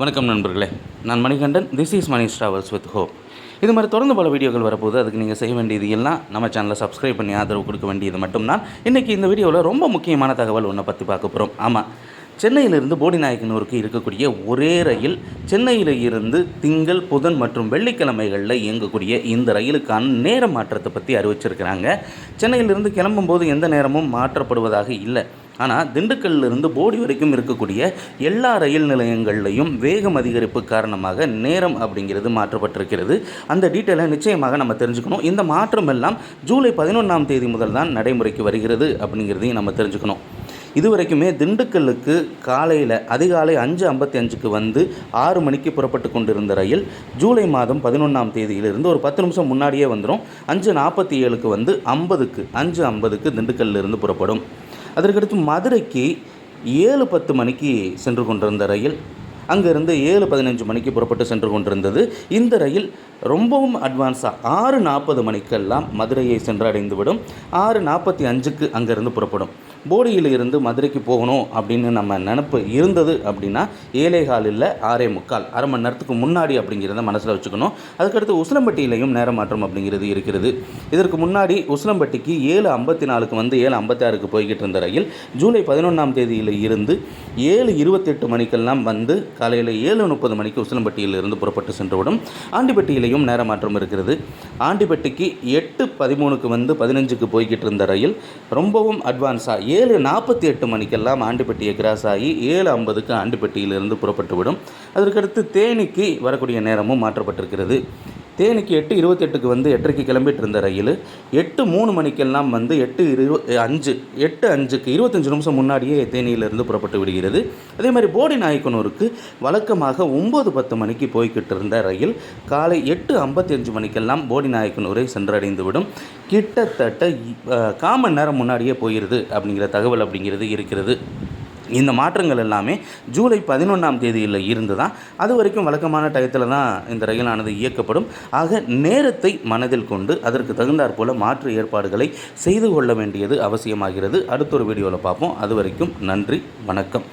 வணக்கம் நண்பர்களே. நான் Manikandan. This is Mani travels with hope இது மாதிரி தொடர்ந்து பல வீடியோக்கள் வரப்போது அதுக்கு நீங்கள் செய்ய வேண்டியது எல்லாம் நம்ம சேனலை சப்ஸ்கிரைப் பண்ணி ஆதரவு கொடுக்க வேண்டியது மட்டும்தான். இன்றைக்கி இந்த வீடியோவில் ரொம்ப முக்கியமான தகவல் ஒன்றை பற்றி பார்க்க போகிறோம் ஆமாம் சென்னையிலிருந்து போடிநாயக்கனூருக்கு இருக்கக்கூடிய ஒரே ரயில் சென்னையில் இருந்து திங்கள் புதன் மற்றும் வெள்ளிக்கிழமைகளில் இயங்கக்கூடிய இந்த ரயிலுக்கான நேர மாற்றத்தை பற்றி அறிவிச்சிருக்கிறாங்க. சென்னையிலிருந்து கிளம்பும்போது எந்த நேரமும் மாற்றப்படுவதாக இல்லை. ஆனால் திண்டுக்கல்லிருந்து போடி வரைக்கும் இருக்கக்கூடிய எல்லா ரயில் நிலையங்கள்லையும் வேகம் அதிகரிப்பு காரணமாக நேரம் அப்படிங்கிறது மாற்றப்பட்டிருக்கிறது. அந்த டீட்டெயிலை நிச்சயமாக நம்ம தெரிஞ்சுக்கணும். இந்த மாற்றம் எல்லாம் ஜூலை பதினொன்றாம் தேதி முதல் தான் நடைமுறைக்கு வருகிறது அப்படிங்கிறதையும் நம்ம தெரிஞ்சுக்கணும். இதுவரைக்குமே திண்டுக்கல்லுக்கு காலையில் அதிகாலை அஞ்சு ஐம்பத்தி அஞ்சுக்கு வந்து ஆறு மணிக்கு புறப்பட்டு கொண்டிருந்த ரயில் ஜூலை மாதம் பதினொன்றாம் தேதியிலிருந்து ஒரு பத்து நிமிஷம் முன்னாடியே வந்துடும் அஞ்சு நாற்பத்தி ஏழுக்கு வந்து ஐம்பதுக்கு அஞ்சு ஐம்பதுக்கு திண்டுக்கல்லிருந்து புறப்படும். அதற்கடுத்து மதுரைக்கு ஏழு பத்து மணிக்கு சென்று கொண்டிருந்த ரயில் அங்கேருந்து ஏழு பதினஞ்சு மணிக்கு புறப்பட்டு சென்று கொண்டிருந்தது. இந்த ரயில் ரொம்பவும் அட்வான்ஸாக ஆறு நாற்பது மணிக்கெல்லாம் மதுரையை சென்றடைந்து விடும் ஆறு நாற்பத்தி அஞ்சுக்கு அங்கேருந்து புறப்படும். போடியில் இருந்து மதுரைக்கு போகணும் அப்படின்னு நம்ம நினப்பு இருந்தது அப்படின்னா ஏழைகால் இல்லை ஆறே முக்கால் அரை மணி நேரத்துக்கு முன்னாடி அப்படிங்கிறத மனசில் வச்சுக்கணும். அதுக்கடுத்து உசிலம்பட்டியிலையும் நேர மாற்றம் அப்படிங்கிறது இருக்கிறது. இதற்கு முன்னாடி உசிலம்பட்டிக்கு ஏழு ஐம்பத்தி நாலுக்கு வந்து ஏழு ஐம்பத்தி ஆறுக்கு போய்கிட்டு இருந்த ரயில் ஜூலை பதினொன்றாம் தேதியில் இருந்து ஏழு இருபத்தெட்டு மணிக்கெல்லாம் வந்து காலையில் ஏழு முப்பது மணிக்கு உசிலம்பட்டியில் இருந்து புறப்பட்டு சென்றுவிடும் ஆண்டிப்பட்டியிலையும் நேர மாற்றம் இருக்கிறது. ஆண்டிப்பட்டிக்கு எட்டு பதிமூணுக்கு வந்து பதினஞ்சுக்கு போய்கிட்டு இருந்த ரயில் ரொம்பவும் அட்வான்ஸாக ஏழு நாற்பத்தி எட்டு மணிக்கெல்லாம் ஆண்டிப்பட்டியை கிராஸ் ஆகி ஏழு ஐம்பதுக்கு ஆண்டிப்பட்டியிலிருந்து புறப்பட்டு விடும் அதற்கடுத்து தேனிக்கு வரக்கூடிய நேரமும் மாற்றப்பட்டிருக்கிறது. தேனிக்கு எட்டு இருபத்தெட்டுக்கு வந்து எட்டரைக்கு கிளம்பிட்டு இருந்த ரயில் எட்டு மூணு மணிக்கெல்லாம் வந்து எட்டு இரு அஞ்சு எட்டு அஞ்சுக்கு இருபத்தஞ்சு நிமிஷம் முன்னாடியே தேனியிலிருந்து புறப்பட்டு விடுகிறது. அதே மாதிரி போடி நாயக்கனூருக்கு வழக்கமாக ஒம்பது பத்து மணிக்கு போய்கிட்டு இருந்த ரயில் காலை எட்டு ஐம்பத்தஞ்சு மணிக்கெல்லாம் போடி நாயக்கனூரை சென்றடைந்து விடும் கிட்டத்தட்ட காமன் நேரம் முன்னாடியே போயிடுது அப்படிங்கிற தகவல் அப்படிங்கிறது இருக்கிறது. இந்த மாற்றங்கள் எல்லாமே ஜூலை பதினொன்றாம் தேதியில் இருந்து தான் அது வரைக்கும் வழக்கமான டயத்தில் தான் இந்த ரயிலானது இயக்கப்படும். ஆக நேரத்தை மனதில் கொண்டு அதற்கு தகுந்தாற் போல மாற்று ஏற்பாடுகளை செய்து கொள்ள வேண்டியது அவசியமாகிறது. அடுத்த ஒரு வீடியோவில் பார்ப்போம். அது வரைக்கும் நன்றி வணக்கம்.